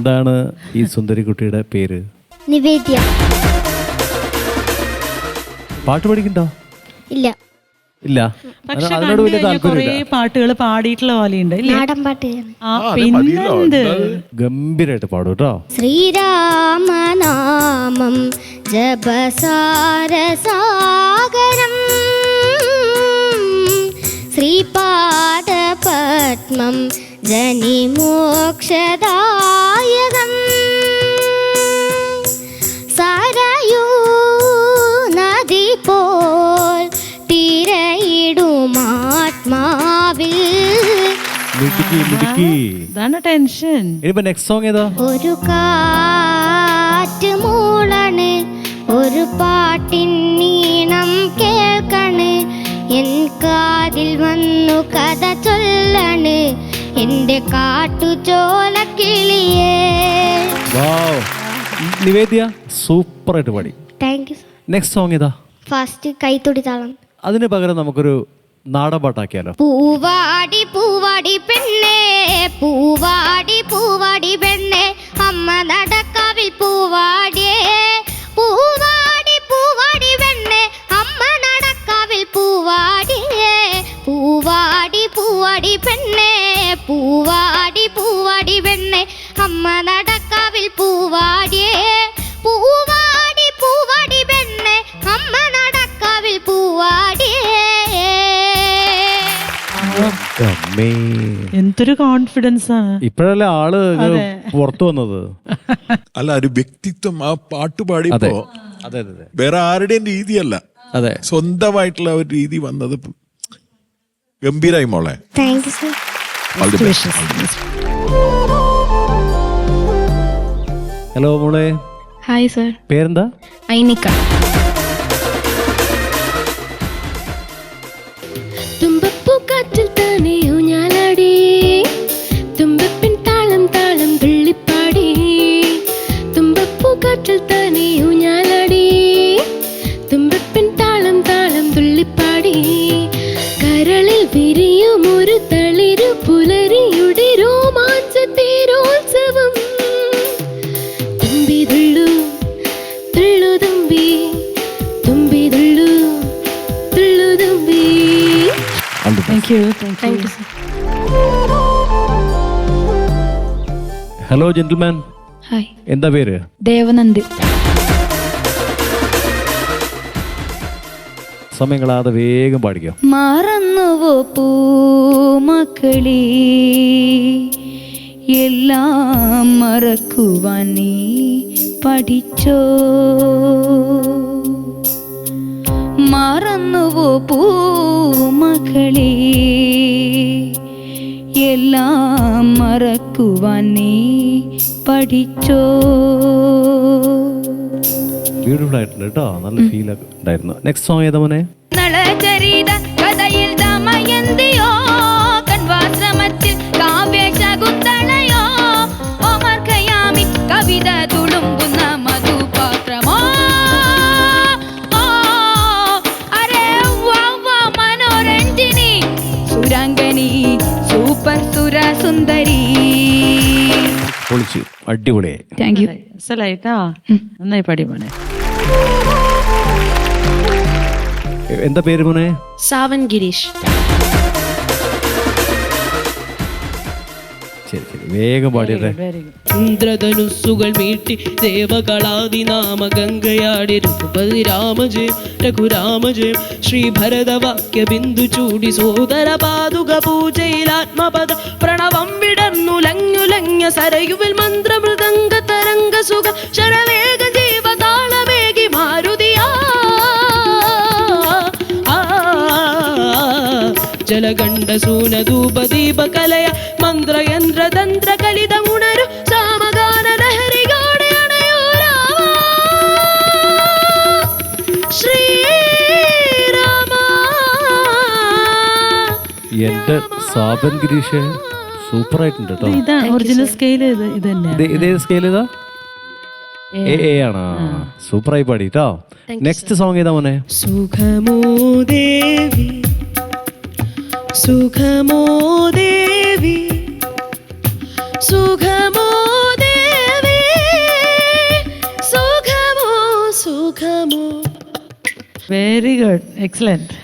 എന്താണ് ഈ സുന്ദരി കുട്ടിയുടെ പേര്? നിവേദ്യ. പാട്ട് പഠിക്കണ്ടോ? ഇല്ല. ഇല്ല. പക്ഷെ അതിനോട് വലിയ കഴിഞ്ഞാൽ കുറേ താല്പര്യമില്ല പാട്ടുകൾ പാടിയിട്ടുള്ള പോലെയുണ്ട് ഇല്ലേ? നാടൻ ആ പിന്നെന്ത്? ഗംഭീരമായിട്ട് പാടും കേട്ടോ. ശ്രീരാമനാമം ജപസാരസാഗരം. ശ്രീപാദപത്മം ജനിമോക്ഷദായകം സരയൂ നദി പോൽ തിരയിടുമാത്മാവിൽ മിടുക്കി മിടുക്കി. ഇതാണ് ടെൻഷൻ. ഇനിയിപ്പോ നെക്സ്റ്റ് സോങ് ഏതാ? ഒരു കാറ്റ് മൂളണ് ഒരു പാട്ടിൻ നീണം കേൾക്കണ്. എൻ കാതിൽ വന്നു കഥ ചൊല്ലണ്. എന്റെ കാട്ടുചോലക്കിളിയേ നിവേദ്യ സൂപ്പറായിട്ട് പാടി. താങ്ക് യു നെക്സ്റ്റ് സോങ് ഇതാ ഫസ്റ്റ് കൈത്തൊടി താളം. അതിന് പകരം നമുക്കൊരു നാടൻ പാട്ടാക്കിയാലോ പൂവാടി പൂവാടി പെണ്ണേ പൂവാടി പൂവാടി പെണ്ണേ അമ്മ നടക്കാവിൽ പൂവാടിയേ. പൂവാടി പൂവാടി പെണ്ണേ അമ്മ നടക്കാവിൽ പൂവാടിയേ. പൂവാടി പൂവാടി പെണ്ണേ പൂവാടി പൂവാടി പെണ്ണേ അമ്മ നടക്കാവിൽ പൂവാടിയേ. പൂവാടി പൂവാടി പെണ്ണേ അമ്മ നടക്കാവിൽ പൂവാടിയേ. എന്തൊരു കോൺഫിഡൻസ് ആണ്. ഇപ്പോഴല്ലേ ആൾ പുറത്തു വന്നത്? അല്ല ഒരു വ്യക്തിത്വം ആ പാട്ട് പാടി പാടിയപ്പോ അതെ. അതെ അതെ വേറെ ആരുടെയും രീതിയല്ല. അതെ. സ്വന്തമായിട്ടുള്ള ഒരു രീതി വന്നത് ഗംഭീരായി മോളെ. Thank you sir All the best. All the best. Hello മോളെ. ഹായ് സർ പേരെന്താ? Ainikka തുമ്പപ്പൂക്കാറ്റിൽ thank you. Thank you. Hello gentleman hi എന്താ പേര്? ദേവനന്ദ്. സമയങ്ങളാതെ വേഗം പാടിക്കോ. മറന്നുവോ പൂമക്കളി? എല്ലാം മറക്കുവാൻ നീ പഠിച്ചോ? മറന്നുവോ പൂമക്കളി എല്ലാം മറക്കുവാൻ നീ പഠിച്ചോ? ബ്യൂട്ടിഫുൾ ആയിട്ടുണ്ട് കേട്ടോ. നല്ല ഫീൽ ഉണ്ടായിരുന്നു. നെക്സ്റ്റ് സോങ് ഏതാ മോനെ? നളചരിത കഥയിൽ സുന്ദരി. പൊളിച്ചു. അടിപൊളിയായി താങ്ക് യു മനസ്സിലായിട്ടാ നന്നായി പാടി മോനെ. എന്താ പേര് മോനെ? സാവൻ ഗിരീഷ്. വേഗം പാടിയട്ടെ ഇന്ദ്രധനുസുകൾ വീട്ടി ദേവകളാദി നാമ ഗംഗയാടി രഘുപതി രാമജയം രഘുരാമജയം ശ്രീ ഭരതവാക്യ ബിന്ദു ചൂടി സോദര പാതുക പൂജയിൽ ആത്മപദ പ്രണവം വിടർന്നുലഞ്ഞുലഞ്ഞ സരയുവിൽ മന്ത്രമൃദംഗ തരംഗ സുഖ ശരവേഗ ജീവതാളമേകി മാരുതിയാ. ജലഖണ്ഡ സൂനദൂപ ദീപ ധൂപ ദീപ യന്ത്ര തന്ത്ര കലിത ഉണരു സാമഗാന ലഹരിയോടെ അണയോരാമ ശ്രീരാമ എന്റെ സാബൻ ഗിരീഷ് സൂപ്പർ ആയിട്ടുണ്ട് കേട്ടോ ഒറിജിനൽ സ്കെയിൽ ഇത് ഇത് തന്നെയാണ് ഇത് ഇതേ സ്കെയിൽ ഇതാ? എ എ ആണ്? സൂപ്പർ ആയി പാടി കേട്ടോ. നെക്സ്റ്റ് സോങ് ഏതാ മോനെ? സുഖമോ ദേവി സുഖമോ ദേവി സുഖമോ ദേവേ? സുഖമോ സുഖമോ? Very good excellent